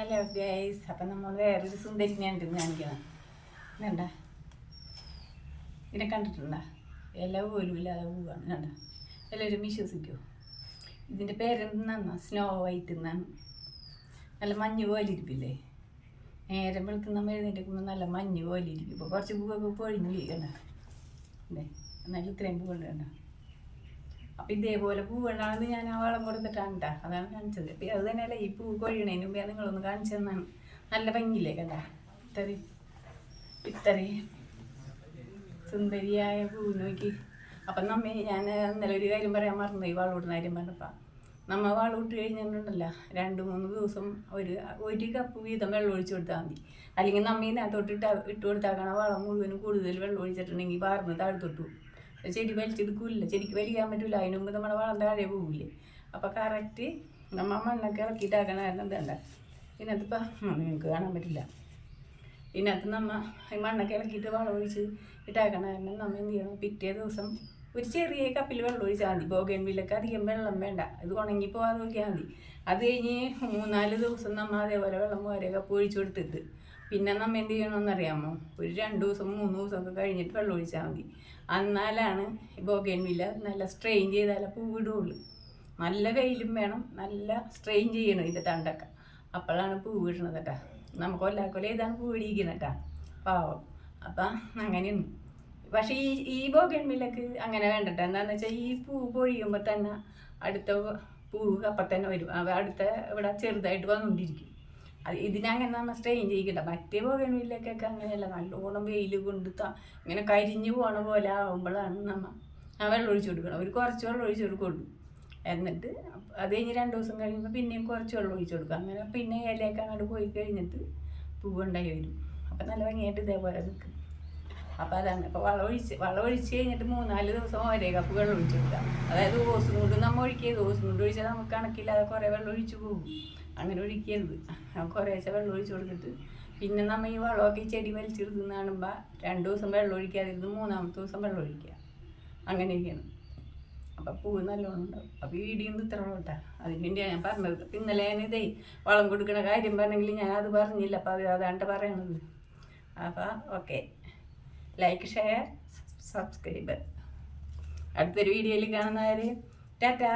Hello guys അപ്പം നമ്മൾ വേറൊരു സുന്ദരിനെയാണ് കാണിക്കണം വേണ്ട ഇതിനെ കണ്ടിട്ടുണ്ടോ? ഇല പോലും ഇല്ലാതെ പോവാണ്. കണ്ട? എല്ലാവരും വിശ്വസിക്കുമോ ഇതിന്റെ പേരെന്താണെന്നാ സ്നോ വൈറ്റ് എന്നാണ്. നല്ല മഞ്ഞ് പോലെ ഇരിപ്പില്ലേ? നേരം വെളുക്കുന്ന എഴുന്നേറ്റുമ്പോൾ നല്ല മഞ്ഞ് പോലെ ഇരിക്കും. ഇപ്പോൾ കുറച്ച് പൂവൊക്കെ പൊഴിഞ്ഞു കണ്ട? അല്ലേ എന്നാലും ഇത്രയും പൂവുണ്ട് കണ്ട? അപ്പം ഇതേപോലെ പൂവുണ്ടാണെന്ന് ഞാൻ ആ വളം കൊടുത്തിട്ടാണ് കേട്ടോ അതാണ് കാണിച്ചത്. അപ്പം അത് തന്നെയല്ല ഈ പൂ കൊഴിയണേ മുമ്പേ നിങ്ങളൊന്ന് കാണിച്ചു തന്നാണ് നല്ല ഭംഗിയില്ലേ കേട്ടാ ഇത്തറി ഇത്തറി സുന്ദരിയായ പൂ നോക്കി. അപ്പൊ നമ്മ ഞാൻ ഇന്നലെ ഒരു കാര്യം പറയാൻ മറന്നു ഈ വാളൂടുന്ന കാര്യം പറഞ്ഞപ്പോൾ നമ്മ വാളൂട്ട് കഴിഞ്ഞിട്ടുണ്ടല്ലോ രണ്ട് മൂന്ന് ദിവസം ഒരു ഒരു കപ്പ് വീതം വെള്ളം ഒഴിച്ചു കൊടുത്താൽ മതി. അല്ലെങ്കിൽ നമ്മ ഇതിനകത്തോട്ട് ഇട്ട് ഇട്ട് കൊടുത്താക്കണ വളം മുഴുവനും കൂടുതൽ വെള്ളം ഒഴിച്ചിട്ടുണ്ടെങ്കിൽ വാർന്ന് താഴ്ത്തൊട്ടു ചെടി വലിച്ചെടുക്കില്ല ചെടിക്ക് വലിക്കാൻ പറ്റില്ല അതിന് മുമ്പ് നമ്മുടെ വളം താഴെ പോകില്ലേ അപ്പോൾ കറക്റ്റ് നമ്മ മണ്ണൊക്കെ ഇറക്കിയിട്ടാക്കണ കാരണം എന്താ ഇപ്പൊ നിങ്ങൾക്ക് കാണാൻ പറ്റില്ല. ഇതിനകത്ത് നമ്മ ഈ മണ്ണൊക്കെ ഇളക്കിയിട്ട് വളം ഒഴിച്ച് ഇട്ടാക്കണ കാരണം നമ്മ എന്ത് ചെയ്യണം? പിറ്റേ ദിവസം ഒരു ചെറിയ കപ്പിൽ വെള്ളം ഒഴിച്ചാൽ മതി. ബോഗൻവില്ലൊക്കെ അധികം വെള്ളം വേണ്ട. ഇത് ഉണങ്ങി പോകാതെ നോക്കിയാൽ മതി. അത് കഴിഞ്ഞ് മൂന്നാൽ ദിവസം നമ്മ അതേപോലെ വെള്ളം ഓരോ കപ്പ് ഒഴിച്ചു കൊടുത്തിട്ട് പിന്നെ നമ്മ എന്ത് ചെയ്യണമെന്നറിയാമോ ഒരു രണ്ട് ദിവസം മൂന്ന് ദിവസമൊക്കെ കഴിഞ്ഞിട്ട് വെള്ളം ഒഴിച്ചാൽ മതി. എന്നാലാണ് ബോഗൻവില്ല നല്ല സ്ട്രെയിൻ ചെയ്താലേ പൂ വിടുകയുള്ളൂ നല്ല വെയിലും വേണം നല്ല സ്ട്രെയിൻ ചെയ്യണം ഇതിന്റെ തണ്ടൊക്കെ. അപ്പോഴാണ് പൂ വിടണത് കേട്ടോ. നമുക്ക് കൊല്ലാക്കൊല്ല ഇതാണ് പൂ വിടിയിരിക്കുന്നത് കേട്ടോ. പാവം. അപ്പം അങ്ങനെയാണ്. പക്ഷേ ഈ ഈ ബോഗൻവില്ലക്ക് അങ്ങനെ വേണ്ടട്ടോ. എന്താണെന്ന് വെച്ചാൽ ഈ പൂ പൊഴിയുമ്പോൾ തന്നെ അടുത്ത പൂ അപ്പം തന്നെ വരും അടുത്ത ഇവിടെ ചെറുതായിട്ട് വന്നുകൊണ്ടിരിക്കും ഇതിനങ്ങനെ നമ്മൾ സ്ട്രെയിൻ ചെയ്യിക്കണ്ട മറ്റേ പോകണമില്ലൊക്കെ അങ്ങനെയല്ല. നല്ലോണം വെയിൽ കൊണ്ട് ത ഇങ്ങനെ കരിഞ്ഞു പോണ പോലെ ആവുമ്പോഴാണ് നമ്മ ആ വെള്ളം ഒഴിച്ചു കൊടുക്കണം ഒരു കുറച്ച് വെള്ളം ഒഴിച്ചു കൊടുക്കുള്ളൂ. എന്നിട്ട് അത് കഴിഞ്ഞ് രണ്ട് ദിവസം കഴിയുമ്പോൾ പിന്നെയും കുറച്ച് വെള്ളം ഒഴിച്ചു കൊടുക്കുക അങ്ങനെ പിന്നെ ഇലയൊക്കെ അങ്ങോട്ട് പോയി കഴിഞ്ഞിട്ട് പൂവുണ്ടായി വരും. അപ്പം നല്ല ഭംഗിയായിട്ട് ഇതേപോലെ നിൽക്കും അപ്പോൾ അതാണ് അപ്പോൾ വളമൊഴിച്ച് വളമൊഴിച്ച് കഴിഞ്ഞിട്ട് മൂന്നാൽ ദിവസം ഒരേ കപ്പ് വെള്ളം ഒഴിച്ചു കൊടുക്കുക അതായത് ഓസും കൊണ്ട് നമ്മൾ ഒഴിക്കരുത്. ഓസും കൊണ്ട് ഒഴിച്ചാൽ നമുക്ക് കണക്കില്ലാതെ കുറേ വെള്ളം ഒഴിച്ചു പോകും. അങ്ങനെ ഒഴിക്കരുത്. കുറേശ്ശെ വെള്ളം ഒഴിച്ചു കൊടുത്തിട്ട് പിന്നെ നമ്മൾ ഈ വളമൊക്കെ ചെടി വലിച്ചെടുക്കുന്ന കാണുമ്പോൾ രണ്ട് ദിവസം വെള്ളം ഒഴിക്കാതിരുന്ന് മൂന്നാമത്തെ ദിവസം വെള്ളം ഒഴിക്കുക. അങ്ങനെ ചെയ്യണം അപ്പം പൂവ് നല്ലോണം ഉണ്ടാവും. അപ്പോൾ ഈ ഇത്ര കേട്ടാ അതിന് വേണ്ടിയാണ് ഞാൻ പറഞ്ഞത്. ഇന്നലെ ഞാൻ ഇതേ വളം കൊടുക്കണ കാര്യം പറഞ്ഞെങ്കിൽ ഞാൻ അത് പറഞ്ഞില്ല. അപ്പോൾ അത് അതാണ്ട് പറയണത്. അപ്പോൾ ഓക്കെ ലൈക്ക് ഷെയർ സബ്സ്ക്രൈബ് അടുത്തൊരു വീഡിയോയിൽ കാണുന്നവരെ. ടാറ്റാ!